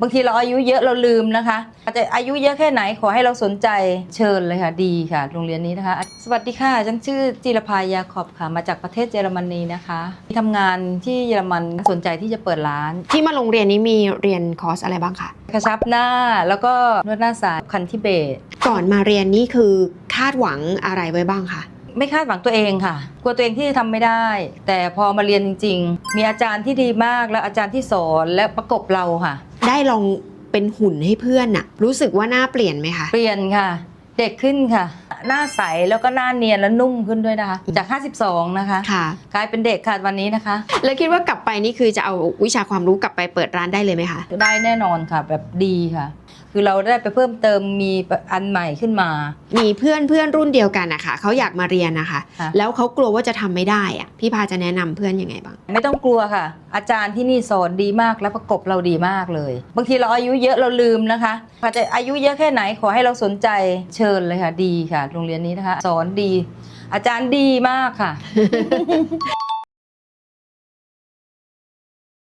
บางทีเราอายุเยอะเราลืมนะคะอาจจะอายุเยอะแค่ไหนขอให้เราสนใจเชิญเลยค่ะดีค่ะ โรงเรียนนี้นะคะ สวัสดีค่ะฉันชื่อจิรพายาขอบค่ะมาจากประเทศเยอรมนีนะคะทำงานที่เยอรมันสนใจที่จะเปิดร้าน ที่มาโรงเรียนนี้มีเรียนคอร์สอะไรบ้างคะกระชับหน้าแล้วก็นวดหน้าสายคันทิเบต ก่อนมาเรียนนี่คือคาดหวังอะไรไว้บ้างคะไม่คาดหวังตัวเองค่ะ กลัวตัวเองที่จะทำไม่ได้ แต่พอมาเรียนจริง ๆ มีอาจารย์ที่ดีมากและอาจารย์ที่สอนและประกบเราค่ะ ได้ลองเป็นหุ่นให้เพื่อนน่ะรู้สึกว่าหน้าเปลี่ยนไหมคะ เปลี่ยนค่ะ เด็กขึ้นค่ะ หน้าใสแล้วก็หน้าเนียนและนุ่มขึ้นด้วยนะคะ จาก 52 นะคะ ค่ะ กลายเป็นเด็กค่ะวันนี้นะคะ แล้วคิดว่ากลับไปนี่คือจะเอาวิชาความรู้กลับไปเปิดร้านได้เลยไหมคะ ได้แน่นอนค่ะ แบบดีค่ะ คือเราได้ไปเพิ่มเติมมีอันใหม่ขึ้นมา มีเพื่อนเพื่อนรุ่นเดียวกันนะคะเขาอยากมาเรียนนะคะ ค่ะ แล้วเขากลัวว่าจะทำไม่ได้อะพี่พาจะแนะนำเพื่อนยังไงบ้าง ไม่ต้องกลัวค่ะ อาจารย์ที่นี่สอนดีมากและประกบเราดีมากเลย บางทีเราอายุเยอะเราลืมนะคะอาจจะอายุเยอะแค่ไหนขอให้เราสนใจเชิญเลยค่ะ ดีค่ะ โรงเรียนนี้นะคะ สอนดี อาจารย์ดีมากค่ะ